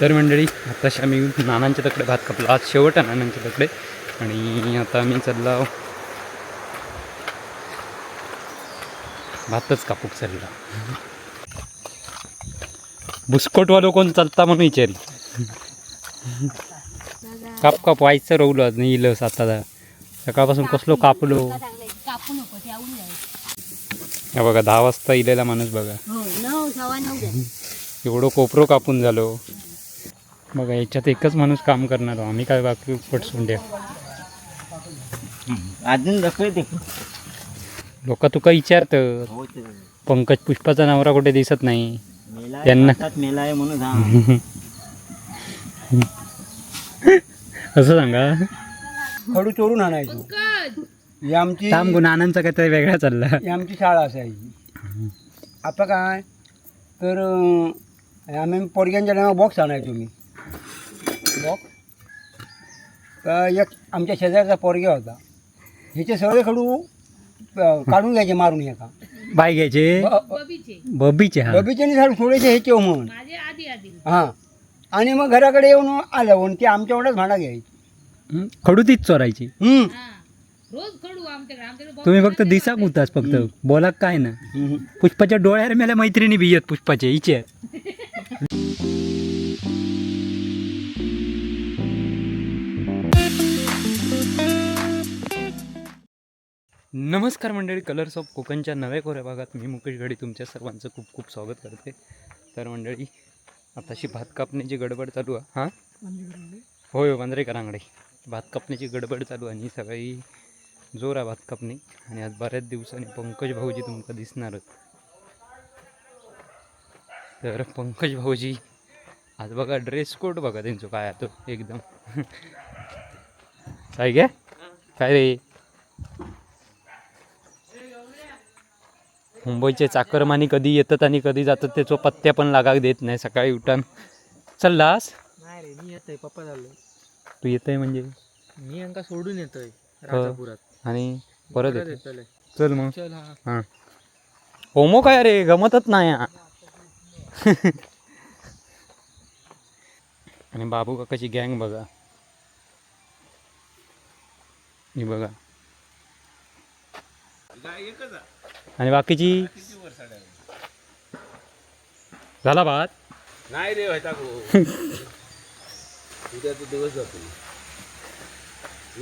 तर मंडळी आताशी आम्ही नानांच्या तकडे भात कापला. आज शेवट आहे नानांच्या तकडे आणि आता आम्ही चालला. भातच कापूक चालला. बुस्कोटवालो कोण चालता म्हणून विचारी. काप काप व्हायचं रोवलो आज नाही इलस आता. सकाळपासून कसलो कापलो? या बघा दहा वाजता इलेला माणूस बघा. एवढं कोपरो कापून झालो. बघा याच्यात एकच माणूस काम करणार. आम्ही काय बाकी पटसून द्या. अजून लोक तुका विचारतं. हो पंकज पुष्पाचा नवरा कुठे दिसत नाही. मेला त्यांना- हातात मेला आहे म्हणून सांग असं सांगा. खडू चोरून आणायचो. ही आमची थांब गो, नानांचा काहीतरी वेगळा चालला. ही आमची शाळा असायची. आता काय? तर आम्ही पोरग्यांच्या नावा बॉक्स आणायचो मी. बॉक्स तर एक आमच्या शेजारचा पोरग्या होता. ह्याचे सगळे खडू काढून घ्यायचे मारून एका. बाय घ्यायचे? बबीचे. बबीचे हा. झाड थोडेसे ह्याचे हो म्हणून? माझे आधी आधी. हां. आणि मग घराकडे येऊन आलं म्हणून ते आमच्यावरच भांडा घ्यायची? खडू तीच चोरायची. हा. तुम्ही फक्त दिसा होताच फक्त. बोला काय ना. पुष्पाच्या डोळ्यावर मेल्या मैत्रिणी बियत पुष्पाचे हिचे. नमस्कार मंडळी कलर्स ऑफ कोकणच्या नव्या कोऱ्या भागात मी मुकेश गडी तुमच्या सर्वांचं खूप खूप स्वागत करते. तर मंडळी आताशी भात कापण्याची गडबड चालू आहे. हां? होय वांद्रेकरांकडे भात कापण्याची गडबड चालू आहे आणि सगळी जोर आहे भात कापणी. आणि आज बऱ्याच दिवसांनी पंकज भाऊजी तुमका दिसणारच तर पंकज भाऊजी आज बघा ड्रेस कोड बघा त्यांचं काय आहे तो एकदम. काय घ्या काय रे? मुंबईचे चाकरमानी कधी येतात आणि कधी जातात त्याचं पत्त्या पण लागाक देत नाही सकाळी उठान. चाललास? नाही रे मी येतोय पप्पा झालो तू येतोय म्हणजे? मी अंका सोडून येतोय राजापुरात. आणि परत येतो येतोय? चल मग. चल हा. हां. होमो काय रे? गमतच नाही हा. आणि बाबू काकाची गँग बघा. ही बघा. आणि बाकीची? झाला भात? नाही रे व्हायचा उद्याचा दिवस जातो.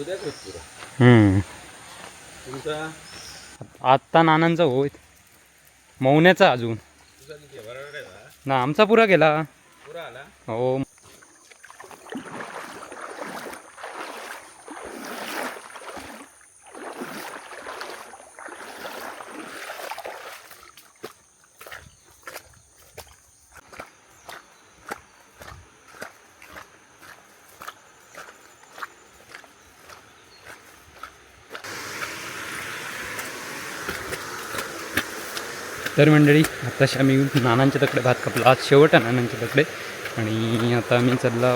उद्याच होत पुरा. तुमचा? आत्ता नानांचा होय. मौन्याचा अजून. ना आमचा पुरा गेला पुरा आला? हो. तर मंडळी आताशी आम्ही नानांच्या तकडे भात कापला. आज शेवट आहे नानांच्या तकडे आणि आता आम्ही चालला.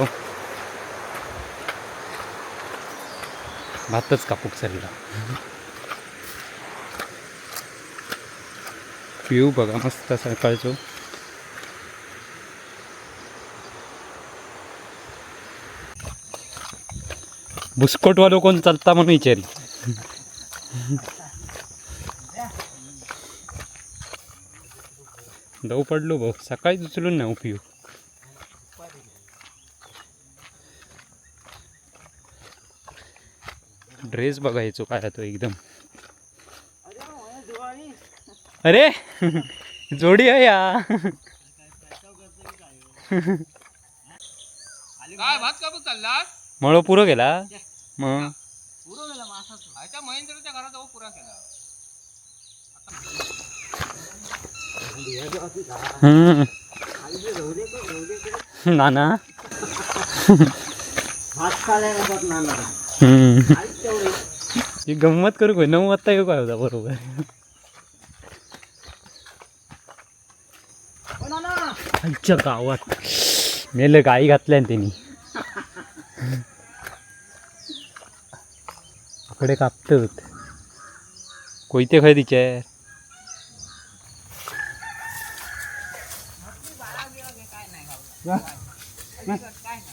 भातच कापूक चालला. पिऊ बघा मस्त सकाळचो. बुस्कोटवालो कोण चालता म्हणून विचारी. दव पडलो भाऊ. सकाळीच उचलून नाही उपयोग. ड्रेस बघायचो काय तो एकदम. अरे जोडी आहे या. मळ पुरं गेला? मग? आयच्या महेंद्रच्या घरात पुरा केला. नाना? ही गंमत करू काय नऊ वाजता येऊ काय होता बरोबर. आमच्या गावात. मेलं गाई घातल्या त्यांनी. आकडे कापतात. कोयते खाय तिचे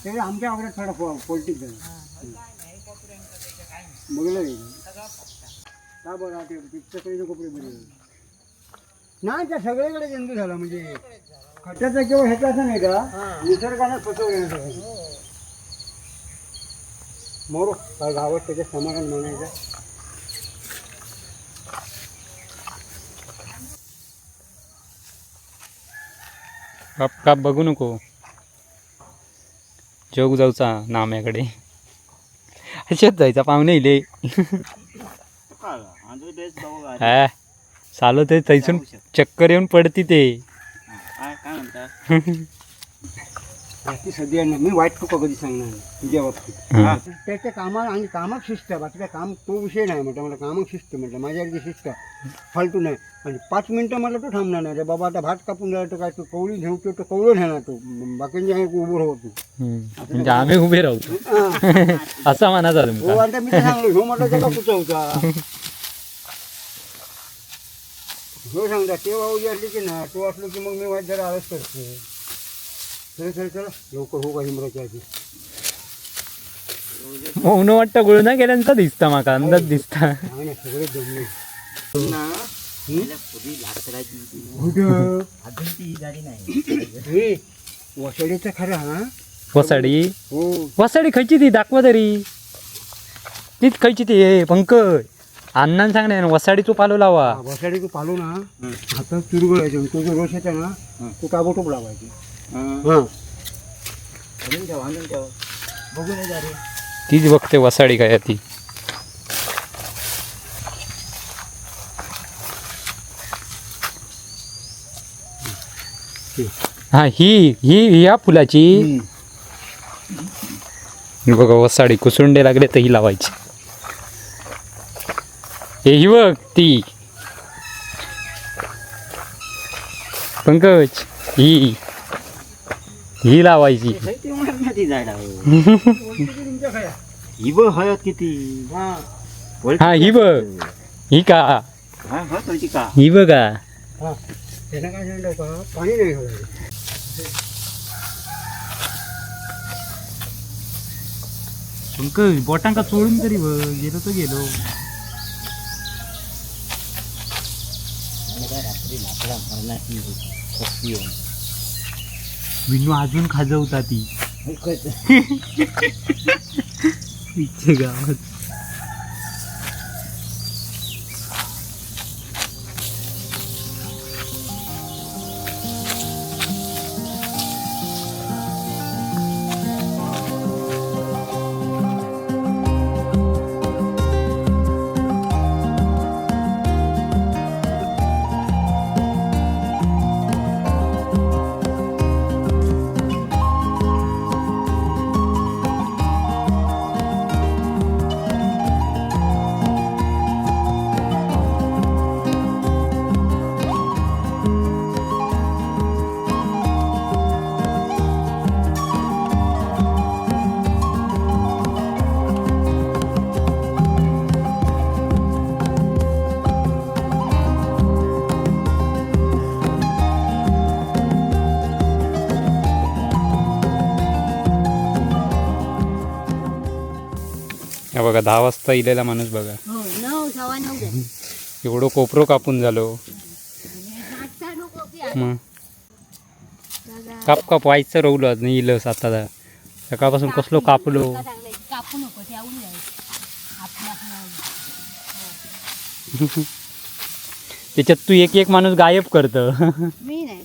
ते आमच्या आवडत थोडा पॉलिटिक्स झाला बघलं नाही का बरं ते पिक्चरकडे कपडे बरे नाही त्या सगळीकडे जंतू झाला म्हणजे खट्याचा किंवा ह्याचा असं नाही का? निसर्गाने फसवलं मोर काय गावात त्याच्या समाधान म्हणायचं? काप काप बघू नको. जोग जाऊचा नाम्याकडे अशात जायचा पाहुणे इले. हा चालू ते थैसून चक्कर येऊन पडती ते. काय म्हणता? ती सध्या नाही. मी वाईट चुका कधी सांगणार नाही तुझ्या बाबतीत. हं. त्याच्या कामाला आणि कामात शिस्त. आहे बाकी काय काम तो विषय नाही म्हटलं. मला कामात शिस्त म्हटलं. माझ्या अगदी शिस्त. फालतू नाही. आणि पाच मिनटं मला तो थांबणार नाही. रे बाबा आता भात कापून झाला तर काय तो? कवळी घेऊतो तो कवळं नेणार तो. बाकीचे आहे उभं होतो हम्म. म्हणजे आम्ही उभे राहू. असा हो तुमका आता मी तर सांगलो ह्यो म्हटलं त्याला कुठं हो सांगता. ते वाऊ असली की ना तो असलो की मग मी वाईट जरा आळस करते चल चल चल. लवकर हो का हिमराच्या आधी मौन वाटतं गुळना गेल्यांचा दिसता माका अंदाज दिसता. नाही नाही, सगळे जमले. हे? वसडीचं खरं हा? वसाडी? हो. वसाडी खयची ती? दाखवा तरी. तीच खयची ती? हे पंकज. अण्णान सांगणे वसाडी तू पालो लावा. वसाडी तू पालो ना. हातात चुरगळायचं तो जो रोष येतो ना तो काबोटोप लावायचे. हां. रे तीच बघते वसाडी काय ती. हा ही ही या फुलाची. बघा वसाडी कुसुंडे लागले तर ही लावायची. हे ही बघ ती. पंकज ही. ही लावायची. ही बघ हळद किती. हां. हा बघ. ही का? हा बघा का पाणी नाही बोटांका चोळून तरी बघ. गेलो तो गेलो. विनू अजून खाजवता ती. गावात. बघा दहा वाजता इलेला माणूस बघा. हो एवढं कोपरो कापून झालो. मग? काप काप व्हायचं रवलं नाही इलस आता. सकाळपासून कसलो कापलो. त्याच्यात तू एक एक माणूस गायब करतं. मी नाही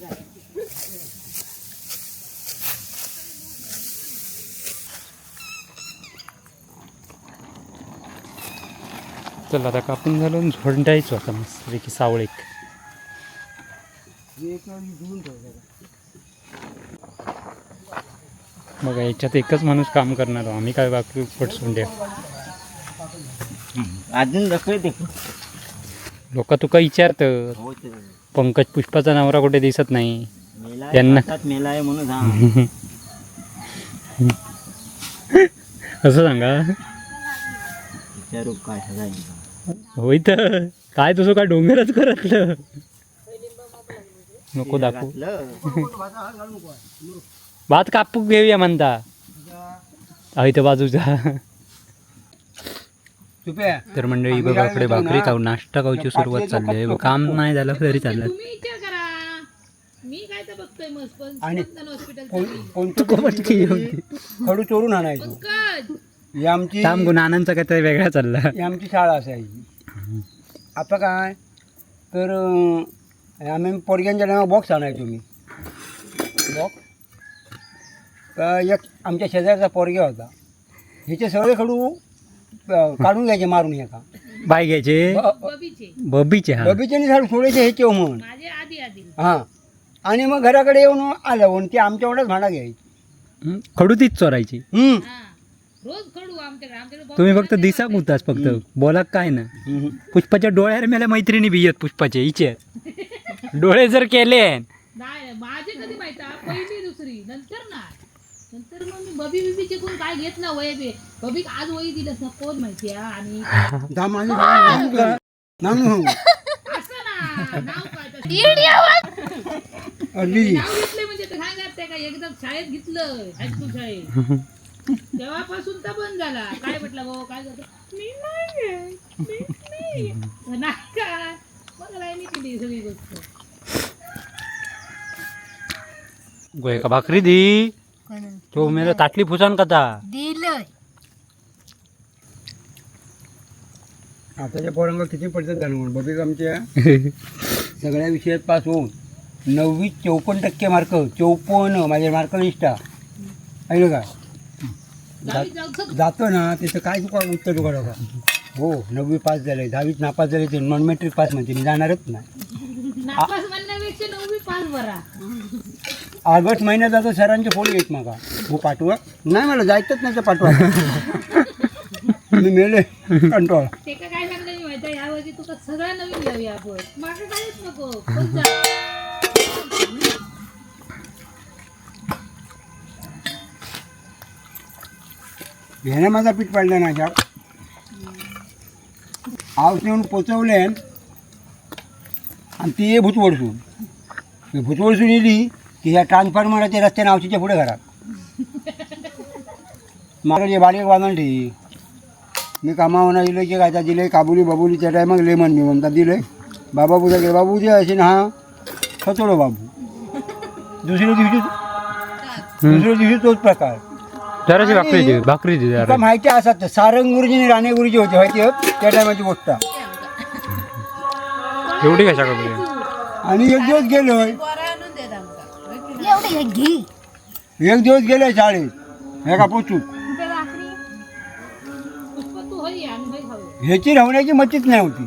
चल आता कापून झोंडायचो आता मस्त पैकी सावळीक. बघा याच्यात एकच माणूस काम करणार आहो. आम्ही काय बाकी पटसून द्या अजून लोक तुका विचारतं हो पंकज पुष्पाचा नवरा कुठे दिसत नाही? त्यांना- हातात मेला आहे म्हणून हा. असं सांगा. विचारू काय होय तर. काय तुझं काय डोंगरच करतलं नको दाखवू. भाता कापूक घेऊया म्हणता. अहो इथं बाजूचा. तर मंडळी बघा इकडे करतो भाकरी ना, खाऊन नाश्ता खाऊची सुरुवात चालली आहे. काम नाही झालं तरी चाललं तर तरी आमची आनंदचा काहीतरी वेगळा चालला. ही आमची शाळा असायची. आता काय? तर आम्ही पोरग्यांच्या टायमा बॉक्स आणायचो मी. बॉक्स तर एक आमच्या शेजारचा पोरग्या होता. ह्याचे सगळे खडू काढून घ्यायचे मारून एका. बाय घ्यायचे? बबीचे. बबीचे हा. बबीच्याने झाड सोडायचे ह्याचे म्हणून. माझे आधी आधी. हां. आणि मग घराकडे येऊन आलं म्हणून ते आमच्याकडंच भांडा घ्यायची? खडू तीच चोरायची. हा. रोज खडू आमच्याकडे आमच्याकडे बॉक्स तुम्ही फक्त दिसा. गुताच फक्त. बोला काय ना. पुष्पाच्या डोळ्यावर मेल्या मैत्रिणी बियत पुष्पाचे हिचे. डोळे जर केले. नाही माझे कधी माहिती? पहिली दुसरी. नंतर नाही नंतर मग मी बबी बिबीचे कोण काय घेत ना वय बे. बबी आज वही दिलंस ना कोण माहिती आणि. असं ना नाव काय म्हणजे तर सांगत ते काय एकदम शाळेत घेतलं हायस्कूल शाळेत. तेव्हापासून तर बंद झाला. काय म्हटलं भाऊ काय करतो मी नाही आहे, मी नाही आहे." नाही काय मग राहिली केली सगळी गोष्ट. गोय का भाकरी दी? तो मेरा ताटली फुसान कथा दिलंय. आताच्या पोरांना किती पडतात जाणून बबीक आमच्या सगळ्या विषयात पास होऊन नववी चौपन्न टक्के मार्क चौपन्न माझे मार्क लिस्ट ऐकलं का? जातो ना तिथं काय चुका उत्तर चुका का? हो नववी पास झाले दहावीत नापास झाले ते नॉन मेट्रिक पास म्हणते मी जाणारच नाही. ऑगस्ट महिन्यात आता सरांचे फोन येत मागा. हो पाठवा. नाही मला जायचंच नाही तर पाठवा. मी मेले कंट्रोल ते का काय सांगलं मी माहिती या वर्षी तुका सगळं नवीन घेऊया आपण. मागे काहीच नको. ह्याने माझा पीठ पाडला ना ह्या आऊस नेऊन पोचवले आणि ती ये भुतवडसून भुतवडसून येली की ह्या ट्रान्सफॉर्मरच्या रस्त्याने आवशीच्या पुढे घरात. मला जे बारीक बांधून ठेवी मी कामावना दिले की काय दिले काबुली बाबुली त्या टायमाक लेमन मी म्हणता दिले बाबा पूजा गेले बाबू जे असे ना हा? खतोडो बाबू. दुसऱ्या दिवशी दुसऱ्या दिवशी तोच प्रकार. जराशी भाकरी दे भाकरी दे तुका जरा माहिती असत सारंग गुरुजी आणि राणे गुरुजी होते माहिती? त्या टायमाची गोष्ट. एवढी कशा का आणि एक दिवस गेलोय एवढे एक घे. एक दिवस गेलोय शाळेत. हे का पोचू? कुठे भाकरी पुष्प तू होई आणि होई खाऊ ह्याची राहण्याची मतीच नाही होती.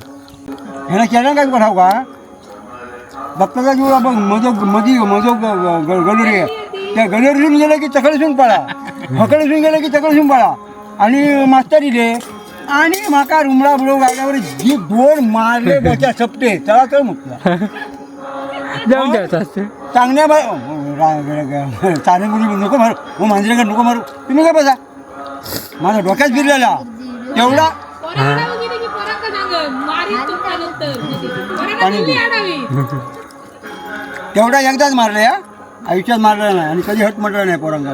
ह्याला केला काय पठाव का बघता जेव्हा बघ मजो मधी मजो गलोरी आहे त्या गलोरीतून गेलं की चकडसून पळा. हकडसून गेलं की चकडसून पळा आणि मास्तर इले. आणि माका रुमडा बुडव गाड्यावर जी दोन मारले बच्या सपटे. चला तर म्हटलं. जाऊन द्यायचं असते. चांगल्या बा चांगली मुली नको मारू. हो मांजरेकर नको मारू. तुम्ही काय बसा? माझा डोक्यात फिरलेला तेवढा दे. आणावी तेवढा एकदाच मारला या? आयुष्यात मारला नाही आणि कधी हट म्हटलं नाही पोरांना.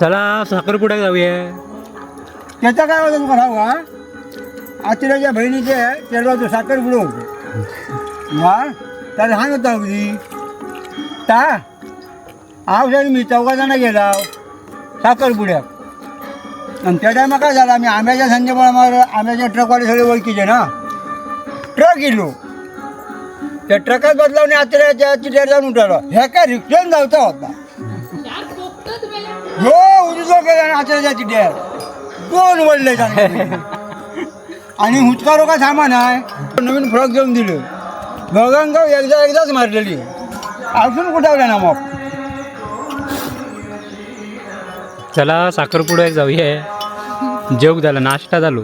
चला साखरपुड्यात जाऊया. त्याचा काय होतं तुका सांगू का आचऱ्याच्या बहिणीचे तेरवा तो साखर बुडो होतो. वा त्याला लहान होता अगदी ता आव मी चौघा जण गेला साखर बुड्यात आणि त्या टायमा काय झालं आम्ही आंब्याच्या संजयमुळे आंब्याच्या ट्रकवाले सगळे ओळखीचे ना? ट्रक गेलो त्या ट्रकात बदलावणे आचऱ्याच्या चिट्यावर जाऊन उठालो ह्या काय रिक्षान जावचा होता. हो उजो गेला आचऱ्याच्या चिट्यावर दोन वडले आणि हुचकारो का सामान आहे? नवीन फ्रॉक घेऊन दिले. दोघांगाव एकदा एकदाच मारलेली. अजून कुठावल्या ना मग? चला साखरपुड्यात जाऊया. जेवक झाला नाश्ता झालो.